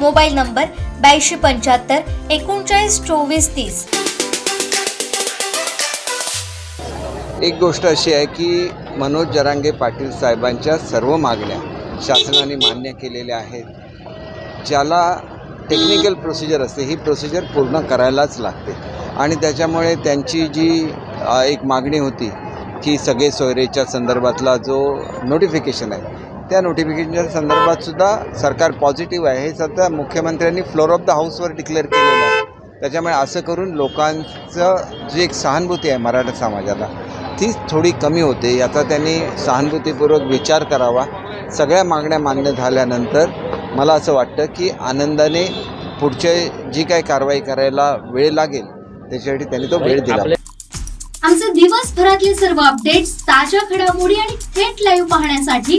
Mobile number ब्याऐंशी पंच्याहत्तर एकोणचाळीस चोवीस तीस. एक गोष्ट अशी आहे की मनोज जरांगे पाटील साहेबांच्या सर्व मागण्या शासनाने मान्य केलेल्या आहेत. ज्याला टेक्निकल प्रोसिजर असते ही प्रोसिजर पूर्ण करायलाच लागते. आणि त्याच्यामुळे त्यांची जी एक मागणी होती की सगळे सोयरेच्या संदर्भातला जो नोटिफिकेशन आहे त्या नोटिफिकेशनच्या संदर्भात सुद्धा सरकार पॉझिटिव्ह आहे. हे सध्या मुख्यमंत्र्यांनी फ्लोर ऑफ द हाऊसवर डिक्लेअर केलेलं आहे. त्याच्यामुळे असं करून लोकांचं जी एक सहानुभूती आहे मराठा समाजाला ती थोडी कमी होते. याचा त्यांनी सहानुभूतीपूर्वक विचार करावा. सगळ्या मागण्या मान्य झाल्यानंतर मला असं वाटतं की आनंदाने पुढचे जी काही कारवाई करायला वेळ लागेल त्याच्यासाठी त्यांनी तो वेळ दिला. आमचे दिवसभरातले सर्व अपडेट्स ताज्या घडामोडी आणि थेट लाईव्ह पाहण्यासाठी